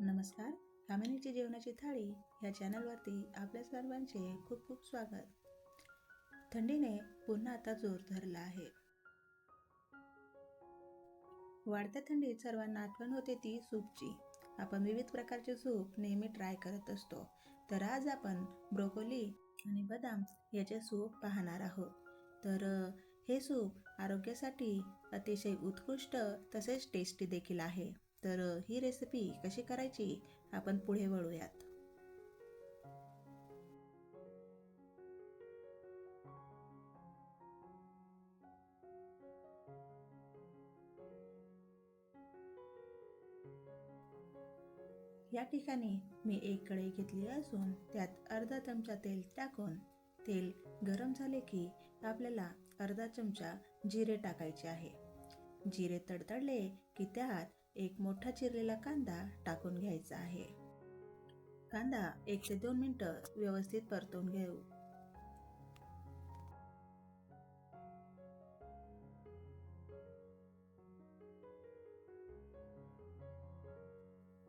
नमस्कार फॅमिलीची जेवणाची थाळी या चॅनलवरती आपल्या सर्वांचे खूप खूप स्वागत. थंडीने पुन्हा आता जोर धरला आहे. वाढत्या थंडीत सर्वांना आठवण होते ती सूपची. आपण विविध प्रकारचे सूप नेहमी ट्राय करत असतो. तर आज आपण ब्रोकोली आणि बदाम याचे सूप पाहणार आहोत. तर हे सूप आरोग्यासाठी अतिशय उत्कृष्ट तसेच टेस्टी देखील आहे. तर ही रेसिपी कशी करायची आपण पुढे वळूयात. या ठिकाणी मी एक कढई घेतली असून त्यात अर्धा चमचा तेल टाकून तेल गरम झाले की आपल्याला अर्धा चमचा जिरे टाकायचे आहे. जिरे तडतडले की त्यात एक मोठा चिरलेला कांदा टाकून घ्यायचा आहे. कांदा एक ते दोन मिनटं व्यवस्थित परतून घेऊ.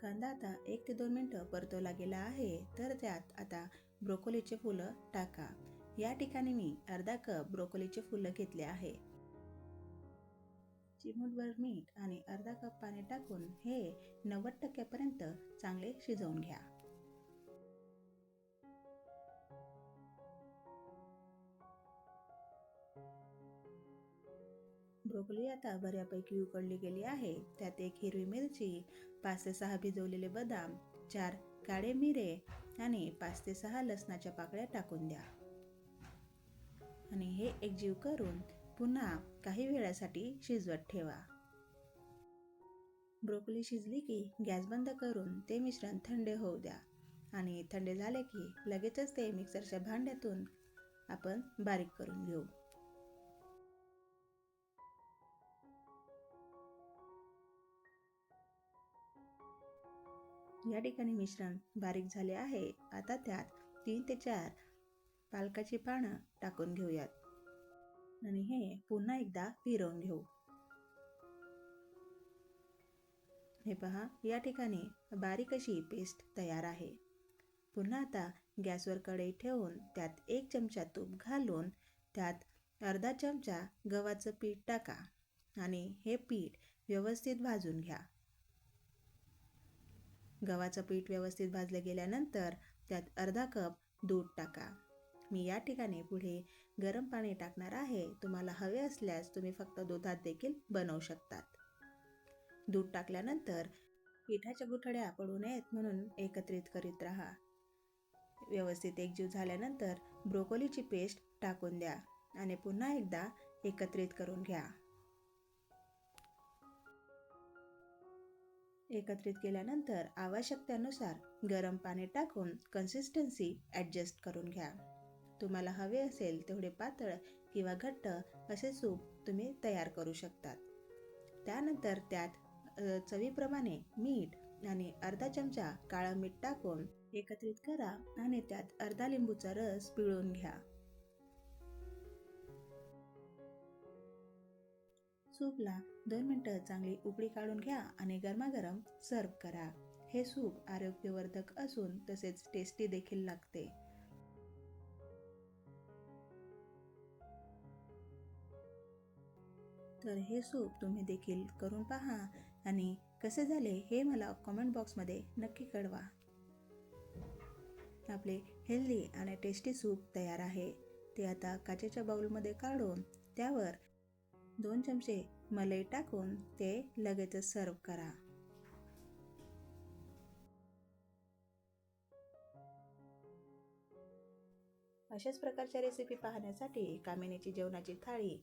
कांदा आता एक ते दोन मिनिटं परतवला गेला आहे तर त्यात आता ब्रोकोलीचे फुलं टाका. या ठिकाणी मी अर्धा कप ब्रोकोलीचे फुलं घेतले आहे. चिमूटभर मीठ आणि अर्धा कप टाकून हे नव्वद टक्क्यापर्यंत चांगले शिजवून घ्या. ब्रोकली आता बऱ्यापैकी उकडली गेली आहे. त्यात एक हिरवी मिरची पाच ते सहा भिजवलेले बदाम चार काळे मिरे आणि पाच ते सहा लसणाच्या पाकळ्या टाकून द्या. आणि हे एकजीव करून पुन्हा काही वेळासाठी शिजवत ठेवा. ब्रोकोली शिजली की गॅस बंद करून ते मिश्रण थंड होऊ द्या. आणि थंड झाले की लगेचच ते मिक्सरच्या भांड्यातून आपण बारीक करून घेऊ. या ठिकाणी मिश्रण बारीक झाले आहे. आता त्यात तीन ते चार पालकाची पानं टाकून घेऊयात. आणि हे पुन्हा एकदा फिरवून घेऊ. हे पहा या ठिकाणी बारीक अशी पेस्ट तयार आहे. पुन्हा आता गॅसवर कढई ठेवून त्यात एक चमचा तूप घालून त्यात अर्धा चमचा गव्हाचं पीठ टाका आणि हे पीठ व्यवस्थित भाजून घ्या. गव्हाचं पीठ व्यवस्थित भाजलं गेल्यानंतर त्यात अर्धा कप दूध टाका. मी या ठिकाणी पुढे गरम पाणी टाकणार आहे. तुम्हाला हवे असल्यास तुम्ही फक्त दुधात देखील बनवू शकतात. दूध टाकल्यानंतर पिठाच्या गुठळ्या पडू नयेत म्हणून एकत्रित करीत राहा. व्यवस्थित एकजीव झाल्यानंतर ब्रोकोलीची पेस्ट टाकून द्या आणि पुन्हा एकदा एकत्रित करून घ्या. एकत्रित केल्यानंतर आवश्यकतेनुसार गरम पाणी टाकून कन्सिस्टन्सी ॲडजस्ट करून घ्या. तुम्हाला हवे असेल तेवढे पातळ किंवा घट्ट असे सूप तुम्ही तयार करू शकतात. त्यानंतर त्यात चवीप्रमाणे मीठ आणि अर्धा चमचा काळं मीठ टाकून एकत्रित करा आणि त्यात अर्धा लिंबूचा रस पिळून घ्या. सूपला दोन मिनटं चांगली उकळी काढून घ्या आणि गरमागरम सर्व करा. हे सूप आरोग्यवर्धक असून तसेच टेस्टी देखील लागते. तर हे सूप तुम्ही देखील करून पहा आणि कसे झाले हे मला कॉमेंट बॉक्समध्ये नक्की कळवा. आपले हेल्दी आणि टेस्टी सूप तयार आहे. ते आता काचेच्या बाउलमध्ये काढून त्यावर दोन चमचे मलई टाकून ते लगेचच सर्व करा. अशाच प्रकारच्या रेसिपी पाहण्यासाठी कामिनीची जेवणाची थाळी